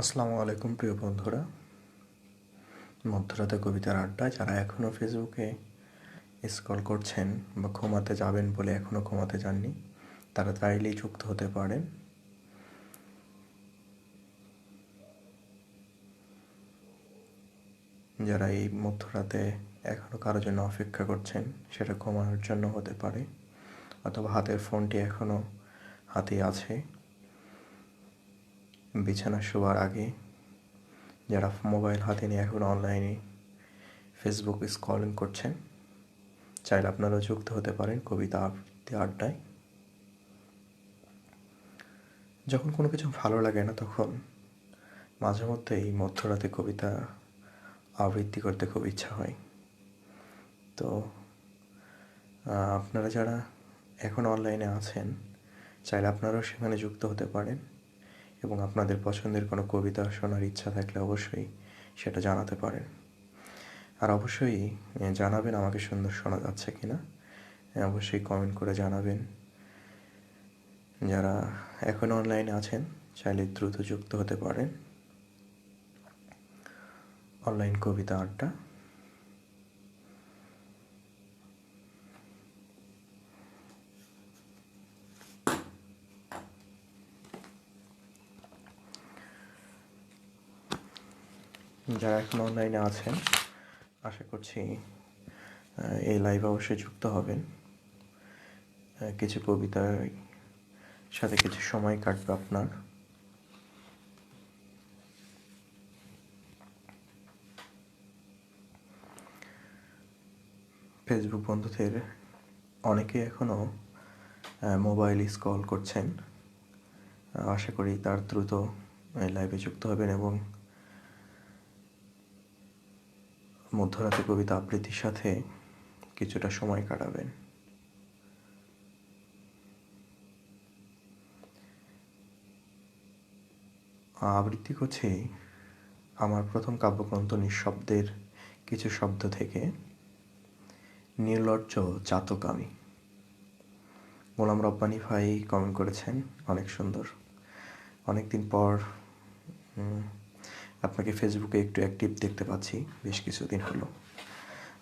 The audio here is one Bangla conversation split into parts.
আসসালামু আলাইকুম, প্রিয় বন্ধুরা। মধ্যরাতে কবিতার আড্ডায় যারা এখনও ফেসবুকে স্ক্রল করছেন বা ঘুমাতে যাবেন বলে এখনও ঘুমাতে যাননি, তারা চাইলেই যুক্ত হতে পারেন। যারা এই মধ্যরাতে এখনও কারোর জন্য অপেক্ষা করছেন, সেটা ঘুমানোর জন্য হতে পারে, অথবা হাতের ফোনটি এখনও হাতে আছে। বিছানা শোয়ার আগে যারা মোবাইল হাতে নিয়ে এখন অনলাইনে ফেসবুক স্ক্রলিং করছেন, চাইলে আপনারাও যুক্ত হতে পারেন কবিতা আবৃত্তি আড্ডায়। যখন কোনো কিছু ভালো লাগে না তখন মাঝে মধ্যে এই মধ্যরাতে কবিতা আবৃত্তি করতে খুব ইচ্ছা হয়। তো আপনারা যারা এখন অনলাইনে আছেন, চাইলে আপনারাও সেখানে যুক্ত হতে পারেন। এবং আপনাদের পছন্দের কোনো কবিতা শোনার ইচ্ছা থাকলে অবশ্যই সেটা জানাতে পারেন। আর অবশ্যই জানাবেন আমাকে সুন্দর শোনা যাচ্ছে কি না অবশ্যই কমেন্ট করে জানাবেন। যারা এখন অনলাইনে আছেন, চাইলে দ্রুত যুক্ত হতে পারেন। অনলাইন কবিতা আড্ডা। যারা এখন অনলাইনে আছেন, আশা করছি এই লাইভ অবশ্যই যুক্ত হবেন। কিছু কবিতার সাথে কিছু সময় কাটবে আপনার। ফেসবুক বন্ধুদের অনেকে এখনও মোবাইল স্কল করছেন। আশা করি তার দ্রুত লাইভে যুক্ত হবেন এবং মধ্যরাতে কবিতা আবৃত্তির সাথে কিছুটা সময় কাটাবেন। আবৃত্তি করছি আমার প্রথম কাব্যগ্রন্থ নিঃশব্দের কিছু শব্দ থেকে। নির্লজ্জ চাতক আমি। গোলাম রব্বানি ভাই কমেন্ট করেছেন, অনেক সুন্দর। অনেকদিন পর আপনাকে ফেসবুকে একটু অ্যাক্টিভ দেখতে পাচ্ছি বেশ কিছুদিন হলো।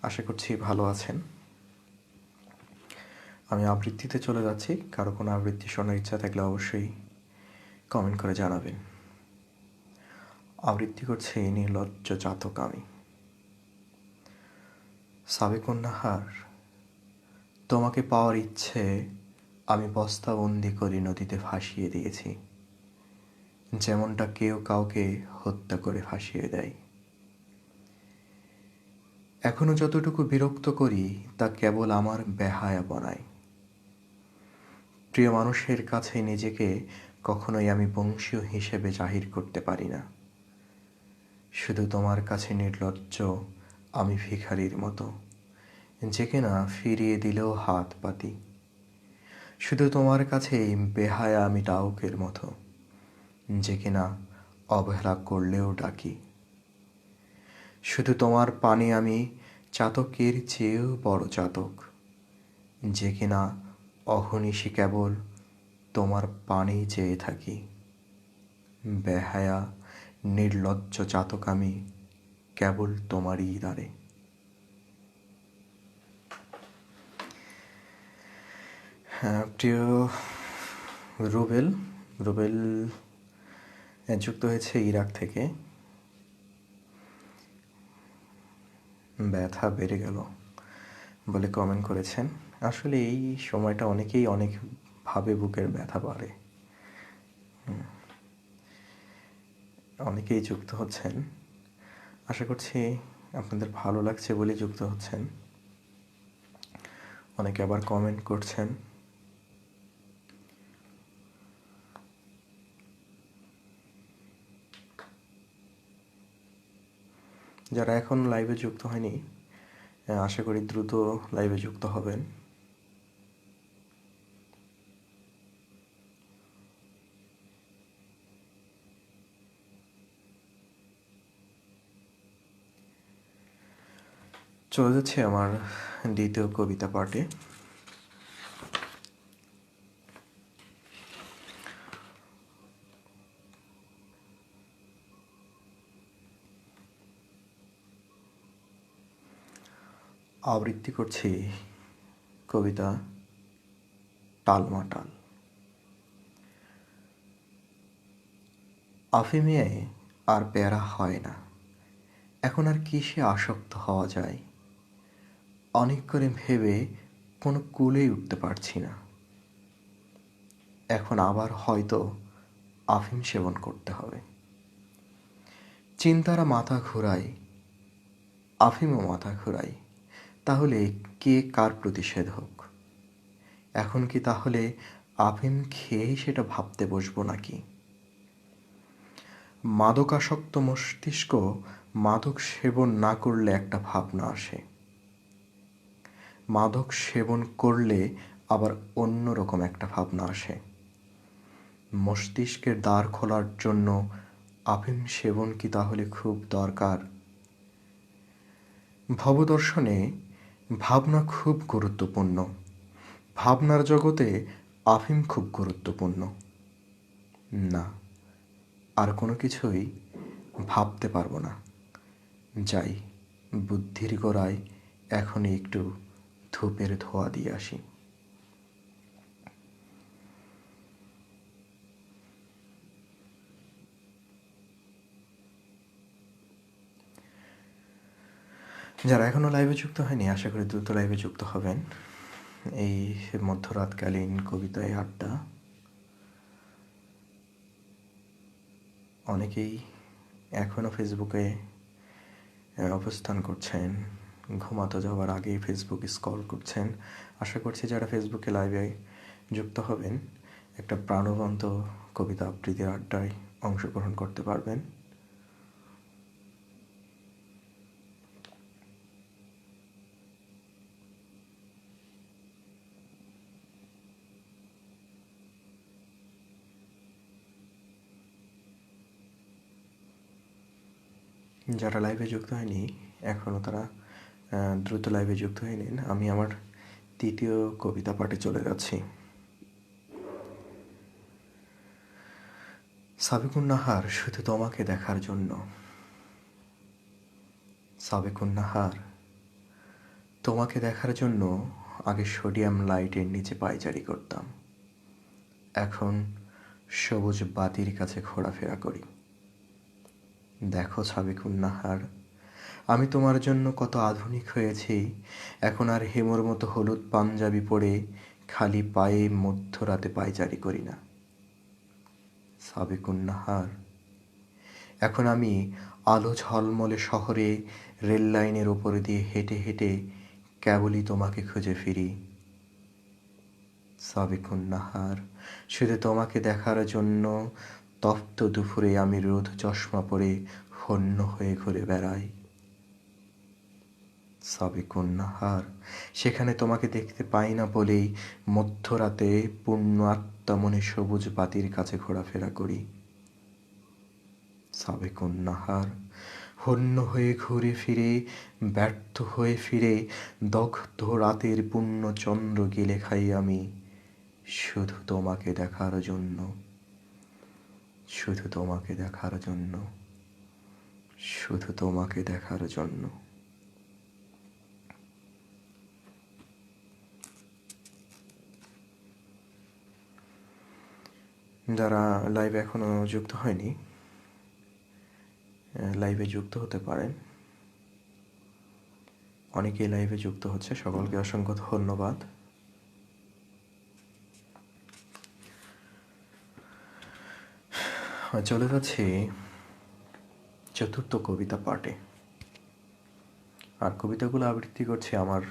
আশা করছি ভালো আছেন। আমি আবৃত্তিতে চলে যাচ্ছি। কারও কোনো আবৃত্তি শোনার ইচ্ছা থাকলে অবশ্যই কমেন্ট করে জানাবেন। আবৃত্তি করছে এই নির্লজ্জ জাতক আমি। সাবেকন্যাহার তোমাকে পাওয়ার ইচ্ছে আমি বস্তাবন্দি করে নদীতে ভাসিয়ে দিয়েছি। যেমনটা কেউ কাউকে হত্যা করে ফাঁসিয়ে দেয়। এখনও যতটুকু বিরক্ত করি, তা কেবল আমার বেহায়া বনায়। প্রিয় মানুষের কাছে নিজেকে কখনোই আমি বংশীয় হিসেবে জাহির করতে পারি না। শুধু তোমার কাছে নির্লজ্জ, আমি ভিখারির মতো, যে কিনা ফিরিয়ে দিলেও হাত পাতি। শুধু তোমার কাছেই বেহায়া আমি টাউকের মতো। যে কিনা অবহেলা করলেও ডাকি। শুধু তোমার পানি আমি চাতকের চেয়েও বড় চাতক। যে কিনা অহনিশি কেবল তোমার পানি চেয়ে থাকি। বেহায়া, নির্লজ্জ চাতক আমি কেবল তোমারই দ্বারে। হ্যাঁ প্রিয় রুবেল রুবেল যুক্ত হয়েছে ইরাক থেকে। ব্যথা বেড়ে গেল বলে কমেন্ট করেছেন। আসলে এই সময়টা অনেকেই অনেকভাবে বুকের ব্যথা বাড়ে। অনেকেই যুক্ত হচ্ছেন। আশা করছি আপনাদের ভালো লাগছে বলে যুক্ত হচ্ছেন। অনেকে আবার কমেন্ট করছেন। যারা এখন লাইভে যুক্ত হয়নি আশা করি দ্রুত লাইভে যুক্ত হবেন। চলে যাচ্ছে আমার দ্বিতীয় কবিতা পাঠে। আবৃত্তি করছি কবিতা টালমাটাল আফিমে আর প্যারা হয় না। এখন আর কিসে আসক্ত হওয়া যায়? অনেক করে ভেবে কোনো কুলেই উঠতে পারছি না। এখন আবার হয়তো আফিম সেবন করতে হবে। চিন্তারা মাথা ঘোরায় আফিমও মাথা ঘোরায় তাহলে কে কার প্রতিষেধক? এখন কি তাহলে আফিম খেয়েই সেটা ভাবতে বসবো নাকি? মাদকাসক্ত মস্তিষ্ক মাদক সেবন না করলে একটা ভাবনা আসে। মাদক সেবন করলে আবার অন্য রকম একটা ভাবনা আসে। মস্তিষ্কের দ্বার খোলার জন্য আফিম সেবন কি তাহলে খুব দরকার? ভবদর্শনে ভাবনা খুব গুরুত্বপূর্ণ। ভাবনার জগতে আফিম খুব গুরুত্বপূর্ণ। না, আর কোনো কিছুই ভাবতে পারব না। যাই, বুদ্ধির গোড়ায় এখনই একটু ধূপের ধোয়া দিয়ে আসি। যারা এখনও লাইভে যুক্ত হয়নি, আশা করি দ্রুত লাইভে যুক্ত হবেন। এই মধ্যরাতকালীন কবিতায় আড্ডা। অনেকেই এখনও ফেসবুকে অবস্থান করছেন। ঘুমাতে যাওয়ার আগেই ফেসবুক স্কল করছেন। আশা করছি যারা ফেসবুকে লাইভে যুক্ত হবেন, একটা প্রাণবন্ত কবিতা আবৃত্তির আড্ডায় অংশগ্রহণ করতে পারবেন। যারা লাইভে যুক্ত হয়নি এখনও তারা দ্রুত লাইভে যুক্ত হয়ে নিন। আমি আমার তৃতীয় কবিতা পাঠে চলে যাচ্ছি। সাবেকুন্নাহার শুধু তোমাকে দেখার জন্য। সাবেকুন্নাহার তোমাকে দেখার জন্য আগে সোডিয়াম লাইটের নিচে পায়চারি করতাম। এখন সবুজ বাতির কাছে ঘোরাফেরা করি। দেখো সাবেকুন্নাহার, আমি তোমার জন্য কত আধুনিক হয়েছি। এখন আর হেমর মতো হলুদ পাঞ্জাবি পরে খালি পায়ে মধ্যরাতে পায়চারি করি না। সাবেকুন্নাহার, এখন আমি আলো ঝলমলে শহরে রেল লাইনের ওপর দিয়ে হেঁটে হেঁটে কেবলই তোমাকে খুঁজে ফিরি। সাবেকুন্নাহার, শুধু তোমাকে দেখার জন্য তপ্ত দুপুরে আমি রোদ চশমা পরে হন্য হয়ে ঘুরে বেড়াই। সাবিকুন্নাহার সেখানে তোমাকে দেখতে পাই না বলেই মধ্যরাতে পূর্ণ আত্মা মনে সবুজ বাতির কাছে ঘোরাফেরা করি। সাবেকুন্নাহার হন্য হয়ে ঘুরে ফিরে, ব্যর্থ হয়ে ফিরে, দগ্ধ রাতের পূর্ণ চন্দ্র গেলে খাই আমি শুধু তোমাকে দেখার জন্য। শুধু তোমাকে দেখার জন্য, শুধু তোমাকে দেখার জন্য। যারা লাইভে এখনও যুক্ত হয়নি লাইভে যুক্ত হতে পারেন। অনেকেই লাইভে যুক্ত হচ্ছে, সকলকে অসংখ্য ধন্যবাদ। চলে যাচ্ছি চতুর্থ কবিতা পাঠে। আর কবিতাগুলো আবৃত্তি করছি আমার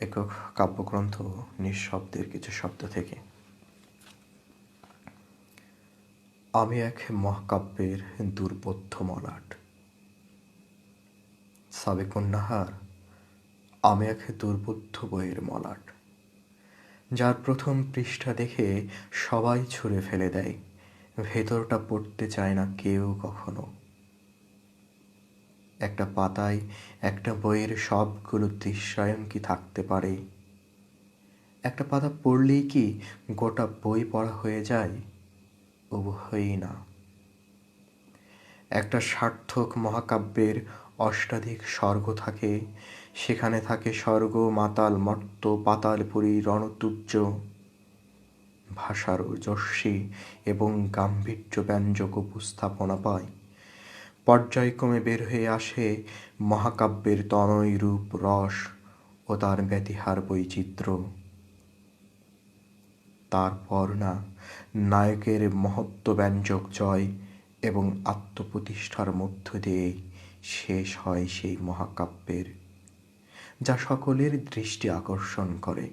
একক কাব্যগ্রন্থ নিঃশব্দের কিছু শব্দ থেকে। আমি এক মহাকাব্যের দুর্বোধ্য মলাট। সাবেকন্যাহার আমি এক দুর্বোধ্য বইয়ের মলাট। যার প্রথম পৃষ্ঠা দেখে সবাই ছুঁড়ে ফেলে দেয়। ভেতরটা পড়তে চায় না কেউ কখনো। একটা পাতায়, একটা বইয়ের সবগুলো দৃশ্যায়ন কি থাকতে পারে। একটা পাতা পড়লেই কি গোটা বই পড়া হয়ে যায়? উভয়ই না। একটা সার্থক মহাকাব্যের অষ্টাধিক স্বর্গ থাকে। সেখানে থাকে স্বর্গ, মাতাল মর্ত পাতালপুরী রণতুর্য ভাষার ওজস্বী এবং গাম্ভীর্য ব্যঞ্জক উপস্থাপনা পায়। পর্যায়ক্রমে বের হয়ে আসে মহাকাব্যের তনয় রূপ, রস ও তার ব্যতিহার বৈচিত্র্য। তারপর না নায়কের মহত্বব্যঞ্জক জয় এবং আত্মপ্রতিষ্ঠার মধ্য দিয়ে শেষ হয় সেই মহাকাব্যের, যা সকলের দৃষ্টি আকর্ষণ করে।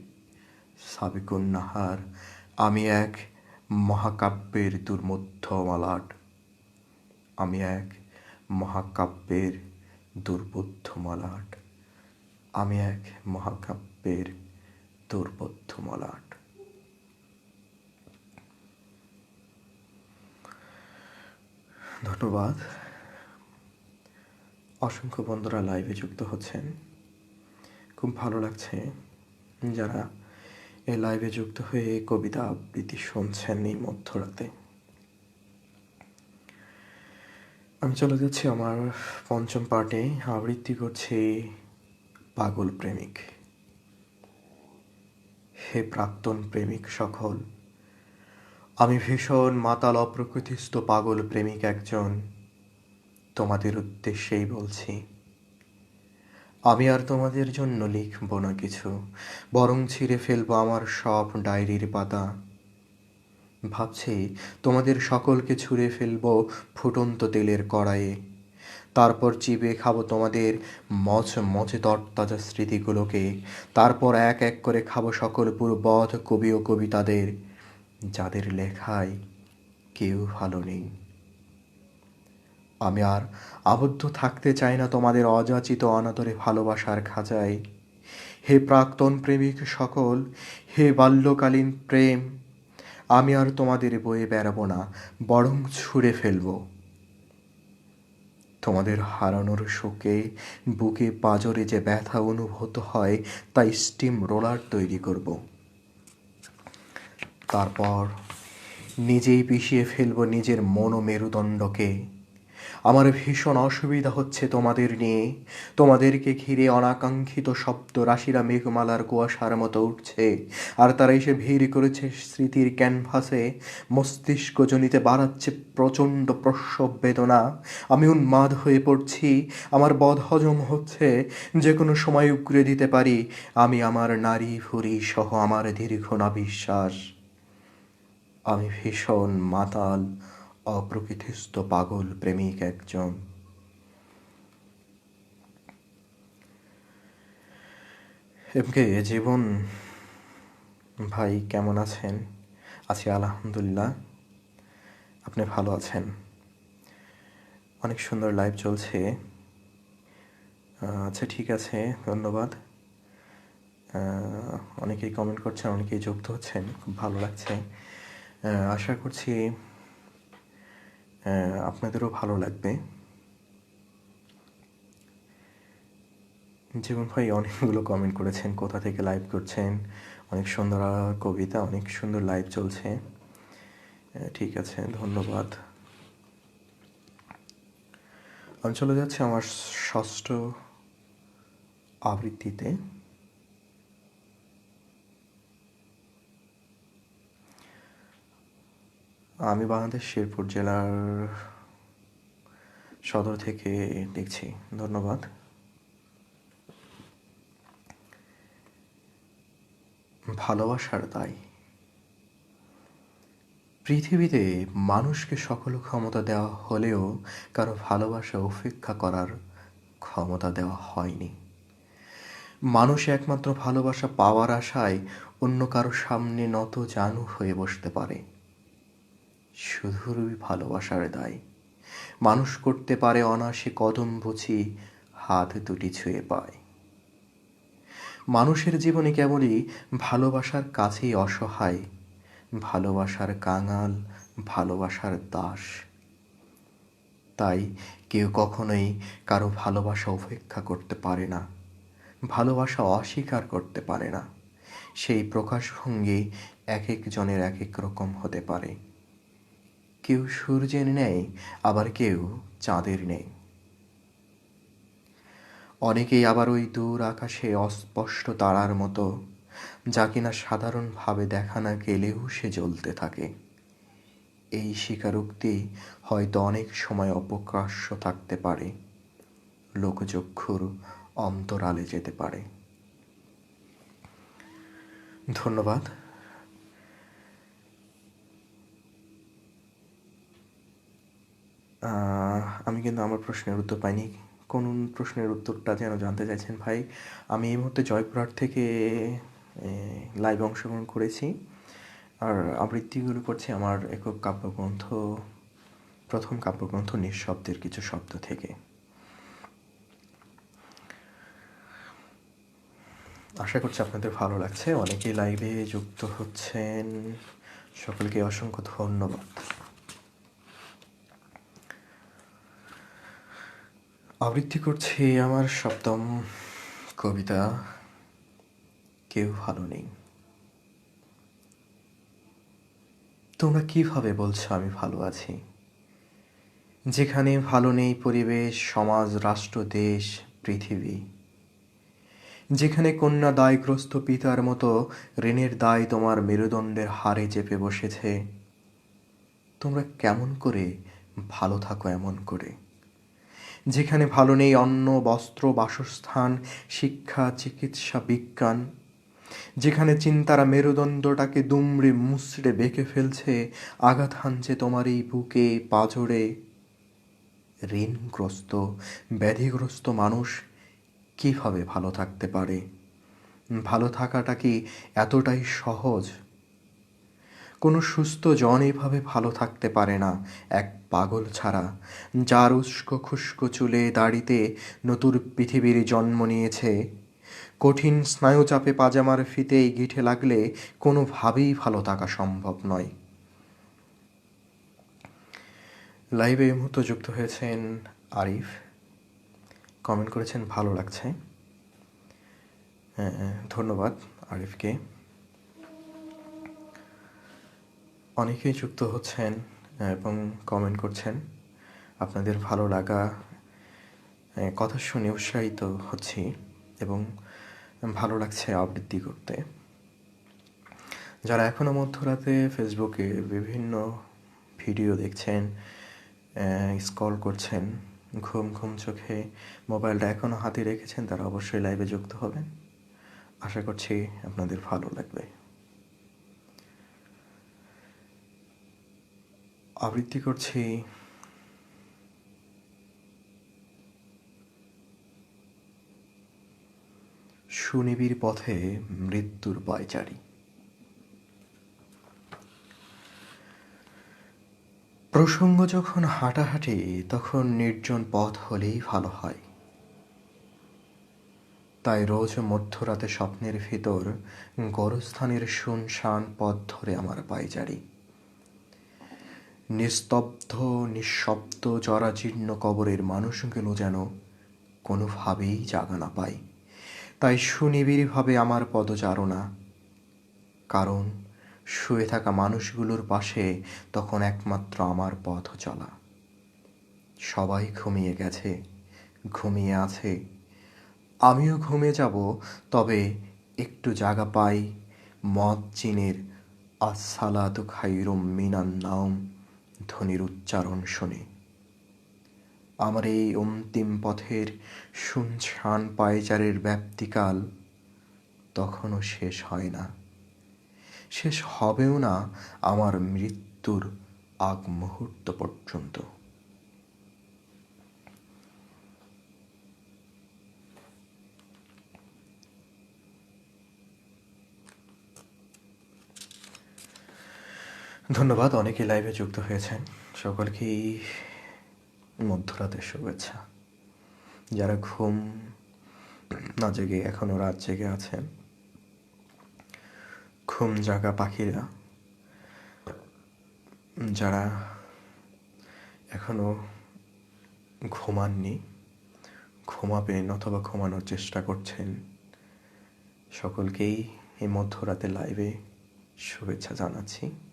সাবিকুন নাহার আমি এক মহাকাব্যের দুর্মধ্য মালাট আমি এক মহাকাব্যের দুর্বোধ্য মলাট আমি এক মহাকাব্যের দুর্বোধ্য মলাট ধন্যবাদ। অসংখ্য বন্ধুরা লাইভে যুক্ত হচ্ছেন। খুব ভালো লাগছে। যারা এই লাইভে যুক্ত হয়ে কবিতা আবৃত্তি শুনছেন এই মধ্যরাতে। আমি চলে যাচ্ছি আমার পঞ্চম পার্টে আবৃত্তি করছি পাগল প্রেমিক। হে প্রাক্তন প্রেমিক সকল, আমি ভীষণ মাতাল, অপ্রকৃতিস্থ পাগল প্রেমিক একজন। তোমাদের উদ্দেশ্যেই বলছি আমি আর তোমাদের জন্য লিখব না কিছু, বরং ছিঁড়ে ফেলব আমার সব ডায়েরির পাতা। ভাবছি তোমাদের সকলকে ছুঁড়ে ফেলব ফুটন্ত তেলের কড়াইয়ে। তারপর চিবে খাব তোমাদের মচ মচে তরতাজা স্মৃতিগুলোকে। তারপর এক এক করে খাব সকল পূর্বধ কবি ও কবিতাদের, যাদের লেখায় কেউ ভালো নেই। আমি আর আবদ্ধ থাকতে চাই না তোমাদের অযাচিত অনাদরে ভালোবাসার খাঁচায়। হে প্রাক্তন প্রেমিক সকল, হে বাল্যকালীন প্রেম, আমি আর তোমাদের বয়ে বেড়াবো না, বরং ছুঁড়ে ফেলব। তোমাদের হারানোর শোকে বুকে পাজরে যে ব্যথা অনুভূত হয়, তাই স্টিম রোলার তৈরি করব। তারপর নিজেই পিষিয়ে ফেলব নিজের মনোমেরুদণ্ডকে। আমার ভীষণ অসুবিধা হচ্ছে তোমাদের নিয়ে। তোমাদেরকে ঘিরে অনাকাঙ্ক্ষিত শব্দ রাশিরা মেঘমালার কুয়াশার মতো উঠছে। আর তারা এসে ভিড় করেছে স্মৃতির ক্যানভাসে। মস্তিষ্কজনিতে বাড়াচ্ছে প্রচণ্ড প্রসব বেদনা। আমি উন্মাদ হয়ে পড়ছি। আমার বধ হজম হচ্ছে। যে কোনো সময় উগরে দিতে পারি। আমি আমার নারী ভুরি সহ আমার দীর্ঘ নাবিশ্বাস আমি ভীষণ মাতাল। অপ্রকৃতিস্থ পাগল প্রেমিক একজন। এমকে জীবন, ভাই কেমন আছেন? আছি আলহামদুলিল্লাহ। আপনি ভালো আছেন? অনেক সুন্দর লাইভ চলছে। আচ্ছা ঠিক আছে, ধন্যবাদ। অনেকেই কমেন্ট করছেন, অনেকেই যুক্ত হচ্ছেন। খুব ভালো লাগছে। আশা করছি আপনাদেরও ভালো লাগবে। জীবন ভাই অনেকগুলো কমেন্ট করেছেন, কোথা থেকে লাইভ করছেন, অনেক সুন্দর কবিতা, অনেক সুন্দর লাইভ চলছে। ঠিক আছে, ধন্যবাদ। আমি চলে যাচ্ছি আমার ষষ্ঠ আবৃত্তিতে। আমি বাংলাদেশ শেরপুর জেলার সদর থেকে দেখছি। ধন্যবাদ। ভালোবাসার দায়। পৃথিবীতে মানুষকে সকল ক্ষমতা দেওয়া হলেও কারও ভালোবাসা উপেক্ষা করার ক্ষমতা দেওয়া হয়নি। মানুষ একমাত্র ভালোবাসা পাওয়ার আশায় অন্য কারও সামনে নত জানু হয়ে বসতে পারে। শুধুই ভালোবাসার দায়। মানুষ করতে পারে অনাসে কদম বুঝি, হাত দুটি ছুঁয়ে পায়। মানুষের জীবনে কেবলই ভালোবাসার কাছেই অসহায়, ভালোবাসার কাঙাল, ভালোবাসার দাস। তাই কেউ কখনোই কারও ভালোবাসা উপেক্ষা করতে পারে না, ভালোবাসা অস্বীকার করতে পারে না। সেই প্রকাশভঙ্গি এক একজনের এক এক রকম হতে পারে। কেউ সূর্যের নেই, আবার কেউ চাঁদের নেই। অনেকেই আবার ওই দূর আকাশে অস্পষ্ট তারার মতো, যা কিনা সাধারণভাবে দেখা না গেলেও সে জ্বলতে থাকে। এই স্বীকারোক্তি হয়তো অনেক সময় অপকাশ্য থাকতে পারে, লোকচক্ষুর অন্তরালে যেতে পারে। ধন্যবাদ। আমি কিন্তু আমার প্রশ্নের উত্তর পাইনি। কোন প্রশ্নের উত্তরটা যেন জানতে চাইছেন ভাই? আমি এই মুহূর্তে জয়পুরহাট থেকে লাইভ অংশগ্রহণ করেছি। আর আবৃত্তিগুলো করছি আমার একক কাব্যগ্রন্থ, প্রথম কাব্যগ্রন্থ নিঃশব্দের কিছু শব্দ থেকে। আশা করছি আপনাদের ভালো লাগছে। অনেকেই লাইভে যুক্ত হচ্ছেন। সকলকে অসংখ্য ধন্যবাদ। আবৃত্তি করছি আমার সপ্তম কবিতা, কেউ ভালো নেই। তোমরা কীভাবে বলছো আমি ভালো আছি? যেখানে ভালো নেই পরিবেশ, সমাজ, রাষ্ট্র, দেশ, পৃথিবী। যেখানে কন্যা দায়গ্রস্ত পিতার মতো ঋণের দায় তোমার মেরুদণ্ডের হারে চেপে বসেছে। তোমরা কেমন করে ভালো থাকো এমন করে? যেখানে ভালো নেই অন্ন, বস্ত্র, বাসস্থান, শিক্ষা, চিকিৎসা, বিজ্ঞান। যেখানে চিন্তারা মেরুদণ্ডটাকে দুমড়ে মুচড়ে বেঁকে ফেলছে, আঘাত হানছে তোমার এই বুকে, পাজরে। ঋণগ্রস্ত, ব্যাধিগ্রস্ত মানুষ কীভাবে ভালো থাকতে পারে? ভালো থাকাটা কি এতটাই সহজ? কোনো সুস্থ জন এভাবে ভালো থাকতে পারে না এক পাগল ছাড়া। যার উস্কো খুস্কো চুলে দাড়িতে নতুন পৃথিবীর জন্ম নিয়েছে। কঠিন স্নায়ুচাপে পাজামার ফিতেই গিঠে লাগলে কোনোভাবেই ভালো থাকা সম্ভব নয়। লাইভে এই মুহূর্তে যুক্ত হয়েছেন আরিফ। কমেন্ট করেছেন ভালো লাগছে। হ্যাঁ, ধন্যবাদ আরিফকে। অনেকেই যুক্ত হচ্ছেন এবং কমেন্ট করছেন। আপনাদের ভালো লাগা কথা শুনে উৎসাহিত হচ্ছি এবং ভালো লাগছে আবৃত্তি করতে। যারা এখনও মধ্যরাতে ফেসবুকে বিভিন্ন ভিডিও দেখছেন স্কল করছেন, ঘুম ঘুম চোখে মোবাইলটা এখনও হাতে রেখেছেন, তারা অবশ্যই লাইভে যুক্ত হবেন। আশা করছি আপনাদের ভালো লাগবে। আবৃত্তি করছি। সুনিবিড় পথে মৃত্যুর পায়চারি। প্রসঙ্গ যখন হাঁটাহাঁটি, তখন নির্জন পথ হলেই ভালো হয়। তাই রোজ মধ্যরাতে স্বপ্নের ভিতর, গরস্থানের শুনশান পথ ধরে আমার পায়চারি। নিস্তব্ধ, নিঃশব্দ, জরাজীর্ণ কবরের মানুষগুলো যেন কোনোভাবেই জাগা না পায়। তাই সুনিবিড়ভাবে আমার পদচারণা। কারণ শুয়ে থাকা মানুষগুলোর পাশে তখন একমাত্র আমার পথ চলা। সবাই ঘুমিয়ে গেছে, ঘুমিয়ে আছে। আমিও ঘুমে যাব, তবে একটু জাগা পাই। মদ চিনের আসসালাতু খাইরুম মিনান নাম ধ্বনির উচ্চারণ শুনি। আমার এই অন্তিম পথের শুনশান পায়চারের ব্যাপ্তিকাল তখনও শেষ হয় না। শেষ হবেও না আমার মৃত্যুর আগ মুহূর্ত পর্যন্ত। ধন্যবাদ অনেকে লাইভে যুক্ত হয়েছেন। সকলকেই মধ্যরাতের শুভেচ্ছা। যারা ঘুম না জেগে এখনও রাত জেগে আছেন, ঘুম জাগা পাখিরা, যারা এখনও ঘুমাননি, ঘুমাবেন অথবা ঘুমানোর চেষ্টা করছেন, সকলকেই এই মধ্যরাতে লাইভে শুভেচ্ছা জানাচ্ছি।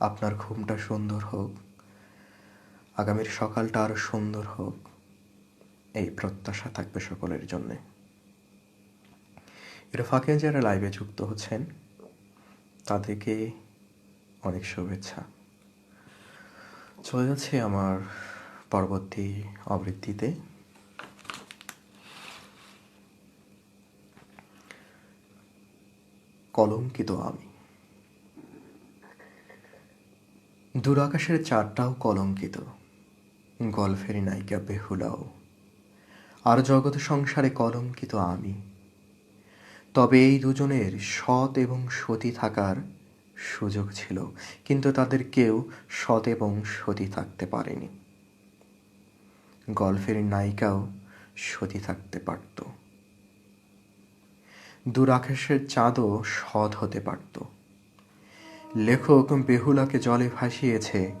আপনার ঘুমটা সুন্দর হোক, আগামীর সকালটা আরও সুন্দর হোক, এই প্রত্যাশা থাকবে সকলের জন্যে। এর ফাঁকে যারা লাইভে যুক্ত হচ্ছেন, তাদেরকে অনেক শুভেচ্ছা। চলে যাচ্ছে আমার পরবর্তী আবৃত্তিতে। কলঙ্কিত আমি। দূরাকাশের চারটাও কলঙ্কিত। গল্ফের নায়িকা বেহুলাও। আর জগৎ সংসারে কলঙ্কিত আমি। তবে এই দুজনের সৎ এবং সতী থাকার সুযোগ ছিল, কিন্তু তাদের কেউ সৎ এবং সতী থাকতে পারেনি। গল্ফের নায়িকাও সতী থাকতে পারত। দূরাকাশের চাঁদও সৎ হতে পারত। লেখক বেহুলাকে জলে ভাসিয়েছে।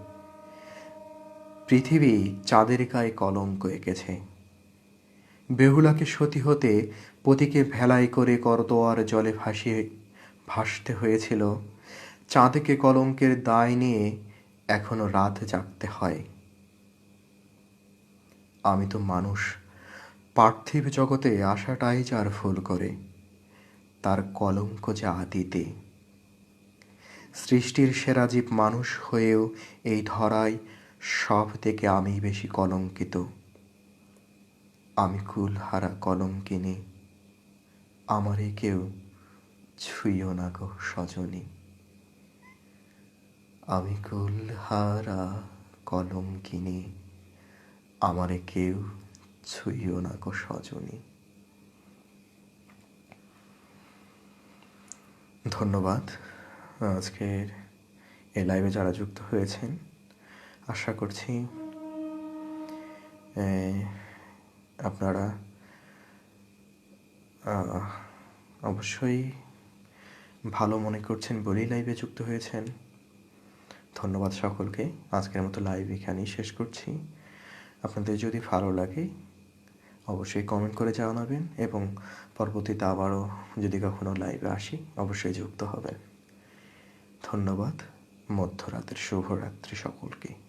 পৃথিবী চাঁদের গায়ে কলঙ্ক এঁকেছে। বেহুলাকে সতী হতে পতিকে ভেলাই করে করতোয়ার জলে ভাসিয়ে, ভাসতে হয়েছিল। চাঁদকে কলঙ্কের দায় নিয়ে এখনও রাত জাগতে হয়। আমি তো মানুষ। পার্থিব জগতে আসাটাই যার ফুল করে। তার কলঙ্ক যা আদিতে। সৃষ্টির সেরা জীব মানুষ হয়েও এই ধরায় সব থেকে আমি বেশি কলঙ্কিত। আমি কুলহারা কলঙ্কিনী। আমারে কেউ ছুঁইও না গো সজনী। আমি কুলহারা কলঙ্কিনী। আমারে কেউ ছুঁইও না গো সজনী। ধন্যবাদ। আজকের এই লাইভে যারা যুক্ত হয়েছেন, আশা করছি আপনারা অবশ্যই ভালো মনে করছেন বলেই লাইভে যুক্ত হয়েছেন। ধন্যবাদ সকলকে। আজকের মতো লাইভ এখানেই শেষ করছি। আপনাদের যদি ভালো লাগে, অবশ্যই কমেন্ট করে জানাবেন এবং পরবর্তীতে আবারও যদি কখনও লাইভে আসি, অবশ্যই যুক্ত হবেন। ধন্যবাদ। মধ্যরাতের শুভরাত্রি সকলকে।